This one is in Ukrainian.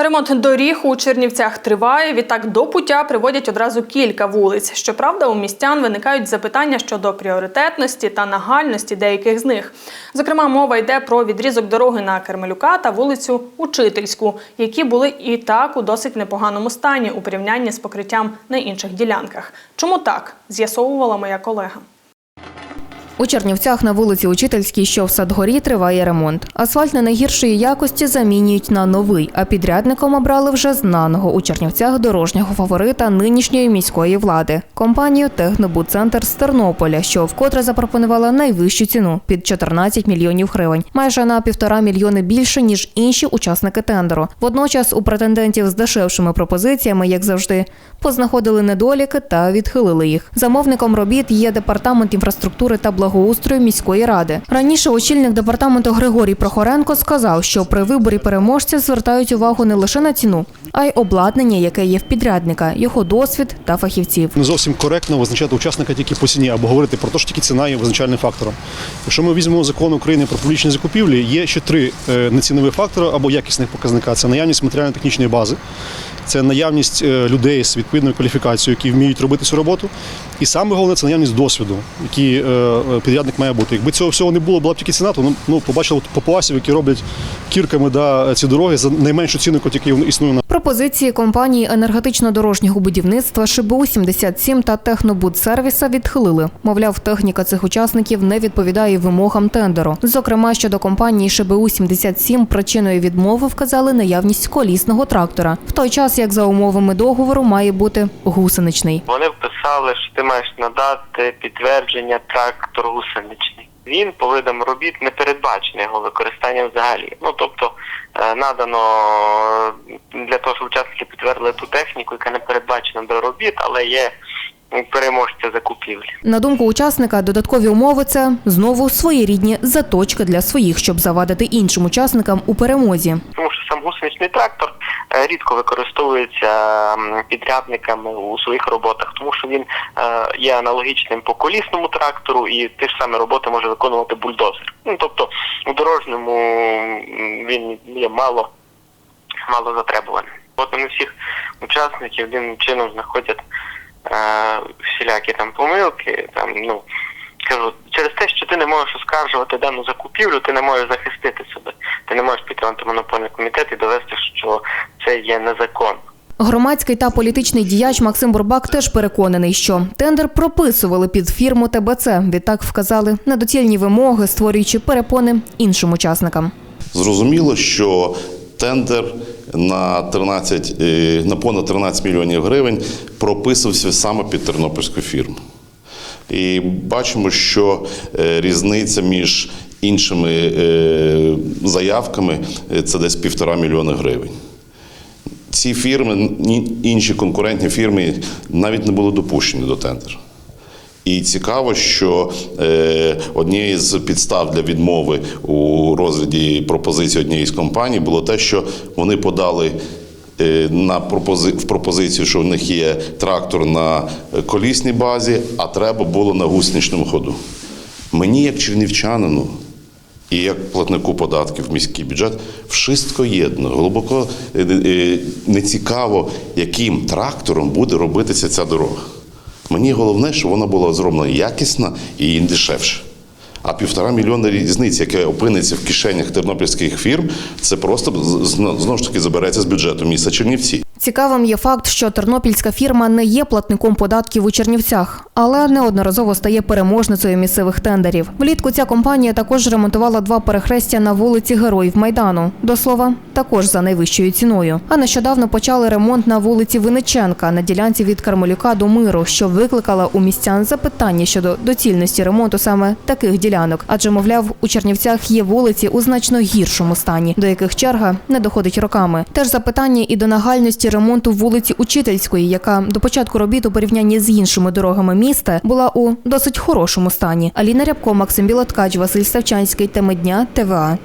Ремонт доріг у Чернівцях триває. Відтак до пуття приводять одразу кілька вулиць. Щоправда, у містян виникають запитання щодо пріоритетності та нагальності деяких з них. Зокрема, мова йде про відрізок дороги на Кермелюка та вулицю Учительську, які були і так у досить непоганому стані у порівнянні з покриттям на інших ділянках. Чому так? З'ясовувала моя колега. У Чернівцях на вулиці Учительській, що в Садгорі, триває ремонт. Асфальт не найгіршої якості замінюють на новий, а підрядником обрали вже знаного у Чернівцях дорожнього фаворита нинішньої міської влади компанію Технобудцентр з Тернополя, що вкотре запропонувала найвищу ціну під 14 мільйонів гривень, майже на півтора мільйони більше ніж інші учасники тендеру. Водночас у претендентів з дешевшими пропозиціями, як завжди, познаходили недоліки та відхилили їх. Замовником робіт є департамент інфраструктури та благоустрою міської ради. Раніше очільник департаменту Григорій Прохоренко сказав, що при виборі переможця звертають увагу не лише на ціну, а й обладнання, яке є в підрядника, його досвід та фахівців. Не зовсім коректно визначати учасника тільки по ціні або говорити про те, що тільки ціна є визначальним фактором. Якщо ми візьмемо закон України про публічні закупівлі, є ще три е, нецінові фактори або якісних показника: це наявність матеріально-технічної бази, це наявність е, людей з відповідною кваліфікацією, які вміють робити цю роботу. І саме головне це наявність досвіду, який е, підрядник має бути. Якби цього всього не було, була б тільки ціна, то ну, ну побачили попуасів, які роблять кірками да, ці дороги за найменшу ціну, яка існує на Пропозиції компанії енергетично-дорожнього будівництва ШБУ 77 та Технобудсервіса відхилили. Мовляв, техніка цих учасників не відповідає вимогам тендеру. Зокрема, щодо компанії ШБУ 77 причиною відмови вказали наявність колісного трактора, в той час як за умовами договору має бути гусеничний. Вони вписали, що ти маєш надати підтвердження трактор гусеничний. Він по видам робіт не передбачений його використання взагалі. Ну тобто е, надано для того, щоб учасники підтвердили ту техніку, яка не передбачена до робіт, але є переможця закупівлі. На думку учасника, додаткові умови це знову своєрідні заточки для своїх, щоб завадити іншим учасникам у перемозі. Тому що сам гусеничний трактор рідко використовується підрядниками у своїх роботах, тому що він е, є аналогічним по колісному трактору і ті ж самі роботи може виконувати бульдозер. Ну тобто у дорожньому він є мало, мало затребуваним. От вони всіх учасників один чином знаходять е, всілякі там помилки, там ну. Кажу, через те, що ти не можеш оскаржувати дану закупівлю, ти не можеш захистити себе. Ти не можеш піти в антимонопольний комітет і довести, що це є незаконно. Громадський та політичний діяч Максим Бурбак теж переконаний, що тендер прописували під фірму ТБЦ. Відтак вказали недоцільні вимоги, створюючи перепони іншим учасникам. Зрозуміло, що тендер на 13, е, на понад 13 мільйонів гривень прописувався саме під тернопільську фірму. І бачимо, що е, різниця між іншими е, заявками це десь півтора мільйона гривень. Ці фірми, інші конкурентні фірми навіть не були допущені до тендеру. І цікаво, що е, однією з підстав для відмови у розгляді пропозиції однієї з компаній було те, що вони подали е, на пропози... в пропозицію, що в них є трактор на колісній базі, а треба було на гусеничному ходу. Мені, як чернівчанину, і як платнику податків в міський бюджет, вшистко єдно, глибоко е, е, не цікаво, яким трактором буде робитися ця дорога. Мені головне, щоб вона була зроблена якісна і дешевше. А півтора мільйона різниць, яке опиниться в кишенях тернопільських фірм, це просто знову ж таки забереться з бюджету міста Чернівці. Цікавим є факт, що тернопільська фірма не є платником податків у Чернівцях, але неодноразово стає переможницею місцевих тендерів. Влітку ця компанія також ремонтувала два перехрестя на вулиці Героїв Майдану. До слова, також за найвищою ціною. А нещодавно почали ремонт на вулиці Винниченка на ділянці від Кармелюка до Миру, що викликала у містян запитання щодо доцільності ремонту саме таких ділянок. Адже, мовляв, у Чернівцях є вулиці у значно гіршому стані, до яких черга не доходить роками. Теж запитання і до нагальності ремонту вулиці Учительської, яка до початку робіт у порівнянні з іншими дорогами міста була у досить хорошому стані. Аліна Рябко, Максим Білоткач, Василь Савчанський. Теми дня ТВА.